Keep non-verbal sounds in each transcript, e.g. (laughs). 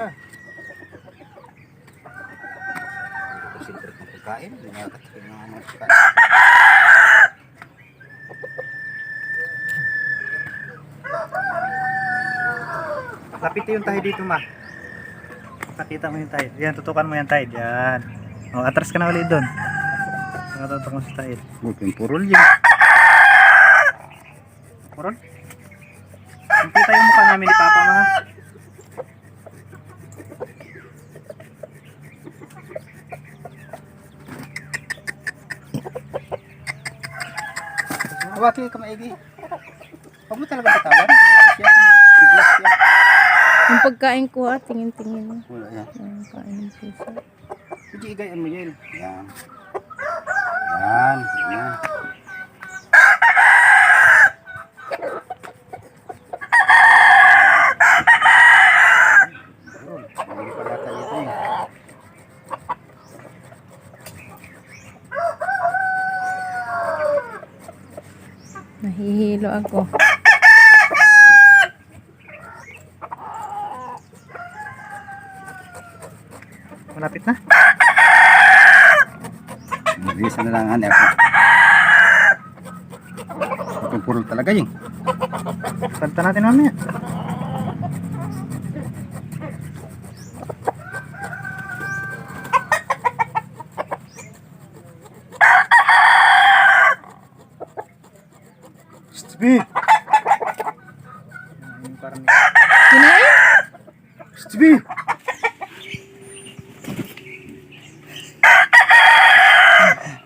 Ah. Siyempre kung pagkain, lumakat ka ng mga pagkain. Lapit yung tayo dito, ma. Pakita mo yung tayo. Yan, tutukan mo yung tayo. Yan. O, atras ka na ulit doon. Nakatutok mo sa tayo. Yung purol yan. Moron? Nakita yung mukha namin ni Papa, ma. Hawaki ka maigi. Huwag mo talaga bitawan. Biglas siya. Yung pagkain ko ha, tingin-tingin. Wala yan. Yung kain ng puso. Hindi igayan mo yan. Yan. Yan. Yan. Yun, Hindi pa natin ito eh. Nahihilo ako. Malapit na. Mag-isa na lang hanap ako. Yung purol talaga yun. Salta natin mamaya.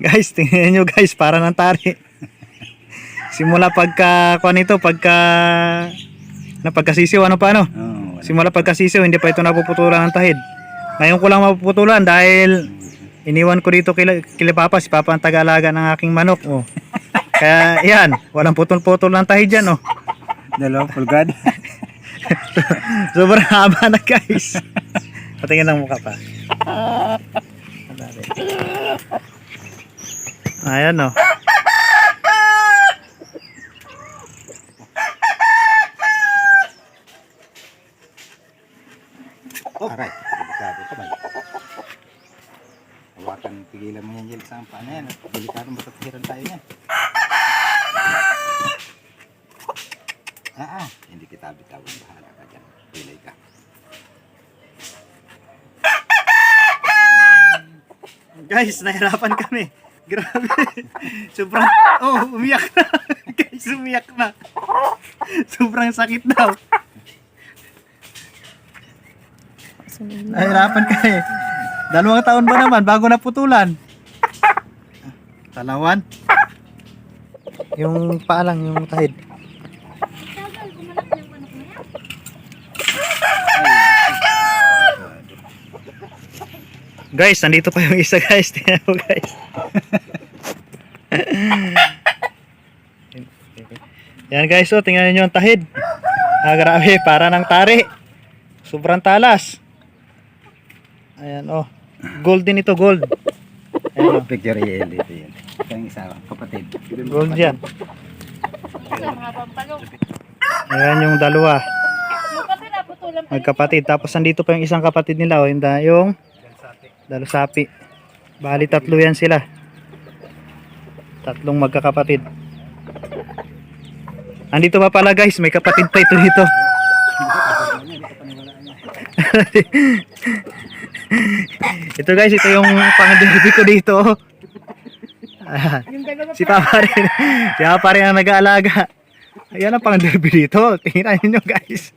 Guys, tingnan nyo guys, para ng tari. (laughs) Simula pagka, kuha nito, pagka, na pagkasisiw, ano pa ano? Oh, Simula pagkasisiw, hindi pa ito napuputulan ng tahid. Ngayon ko lang mapuputulan dahil iniwan ko dito kila, kila Papa, si Papa ang taga-alaga ng aking manok. Oh. (laughs) Kaya yan, walang putol-putol ng tahid dyan. Oh. Dalawang (laughs) pulgad. Sobrang haba na guys. Patingin ng mukha pa. Ayan oh. Oh. Aray, delikado ka ba? Hawakan, pigilan mo yan sa paa na yan. Delikado, matatahiran tayo yan. Ah, ah, hindi kita bitawan. Bahala ka dyan. Ka. Guys, nahirapan kami. Grabe. (laughs) Sobrang, oh, umiyak na. (laughs) Guys, umiyak na. (laughs) Sobrang sakit daw. Nahirapan kami. Dalawang taon ba naman bago naputulan? Talawan. Yung paalang, yung tahid. Guys, nandito pa yung isa guys. Tingnan mo guys. Yan guys, oh, tingnan niyo ang tahid. Ah, grabe, para ng tari. Sobrang talas. Ayan, oh. Gold din ito, gold. Ayan, oh. Picture yan dito yan. Ito yung isa, kapatid. Gold yan. Ayan yung dalawa. Magkapatid. Tapos nandito pa yung isang kapatid nila. Oh, yung, da- yung dalasapi. Bali tatlo yan sila. Tatlong magkakapatid. Andito pa pala guys. May kapatid pa ito dito. (laughs) ito guys. Ito yung pang-derby ko dito. Si Papa rin. Si Papa rin ang nag-aalaga. Ayan ang pang derby dito. Tingnan niyo guys.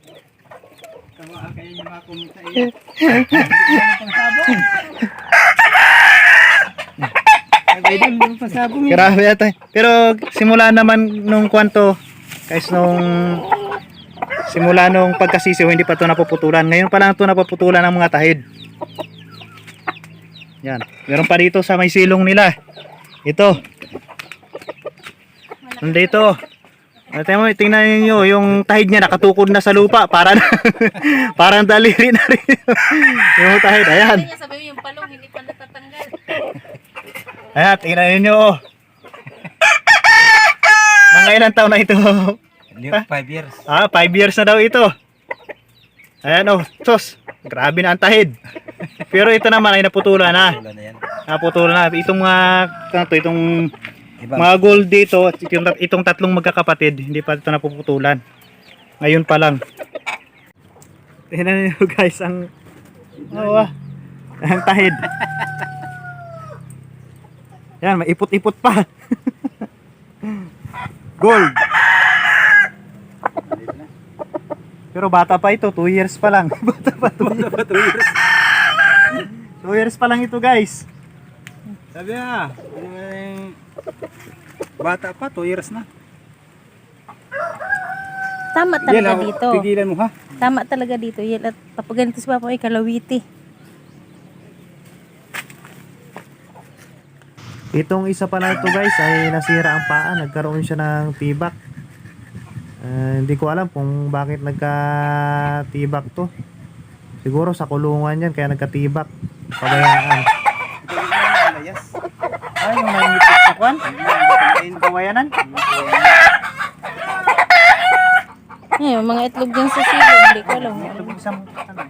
Grabe yata. Pero simula naman nung kwanto, guys, nung simula nung pagkasisiw, hindi pa ito napuputulan. Ngayon pa lang ito napuputulan ng mga tahid. Yan. Meron pa dito sa may silong nila. Ito. Nandito. At mo, tingnan niyo yung tahid niya nakatukod na sa lupa para na, (laughs) parang daliri na rin (laughs) yung tahid. Ayan. Sabi mo yung palong, hindi pa natatanggal. Ayan, tingnan niyo. oh. (laughs) Mga ilang taon na ito? Five years. Ah, 5 years na daw ito. Ayan oh, sos. Grabe na ang tahid. Pero ito naman ay naputulan na. Naputulan na. Itong mga, to, itong mga gold dito, itong, itong tatlong magkakapatid, hindi pa ito napuputulan. Ngayon pa lang. Tingnan niyo (laughs) guys, ang, oh, ah, ang tahid. Yan, may ipot-ipot pa. (laughs) gold. Pero bata pa ito, 2 years pa lang. (laughs) bata pa 2 years. 2 years pa lang ito guys. Sabi na, yung bata pa, 2 years na. Tama talaga ah, dito. Tigilan mo ha. Tama talaga dito. Yan, at kapag ganito si Papa ay kalawiti. Itong isa pa na ito guys ay nasira ang paa, nagkaroon siya ng tibak. Eh, hindi ko alam kung bakit nagka-tibak to. Siguro sa kulungan yan kaya nagka-tibak. Pabayaan. Layas. Ay, yung nangipit sa kwan? Kawayanan? Ngayon, mga itlog dyan sa silo. Hindi ko alam. Ito isang ano.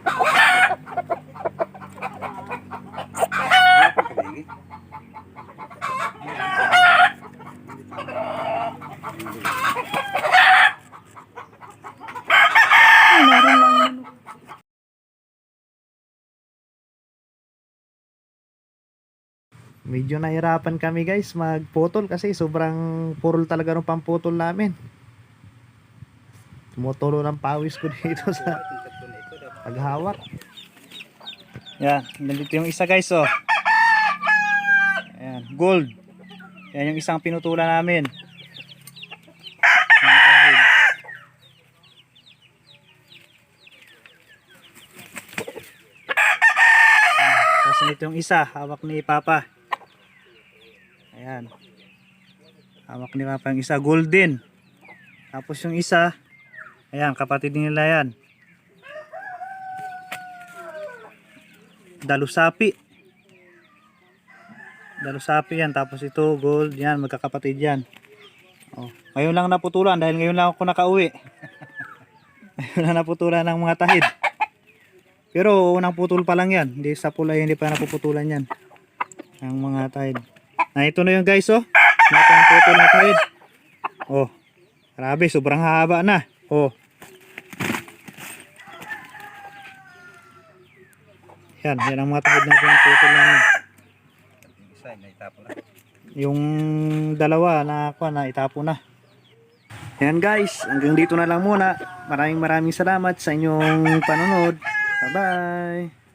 Medyo nahirapan kami guys magputol kasi sobrang purol talaga ng pamputol namin. Tumutulo ng pawis ko (laughs) dito sa paghawak. Yan, nandito yung isa guys oh. Ayan, gold. Yan yung isang pinutulan namin. Yan, Tapos nito yung isa, hawak ni Papa. Ayan. Hawak ni Papa yung isa, golden. Tapos yung isa, ayan, kapatid nila yan. Dalusapi. Dalusapi yan. Tapos ito, gold. Yan, magkakapatid yan. Oh. Ngayon lang naputulan dahil ngayon lang ako nakauwi. (laughs) ngayon lang naputulan ng mga tahid. Pero unang putol pa lang yan. Hindi sa pula hindi pa napuputulan yan. Ang mga tahid. Na ito na yung guys oh. Ang putol na tahid. Oh. Grabe, sobrang haba na. Oh. Yan, yan ang mga tahid na putol namin. Yung dalawa na ako na itapo na. Yan guys, hanggang dito na lang muna. Maraming maraming salamat sa inyong panonood. Bye-bye.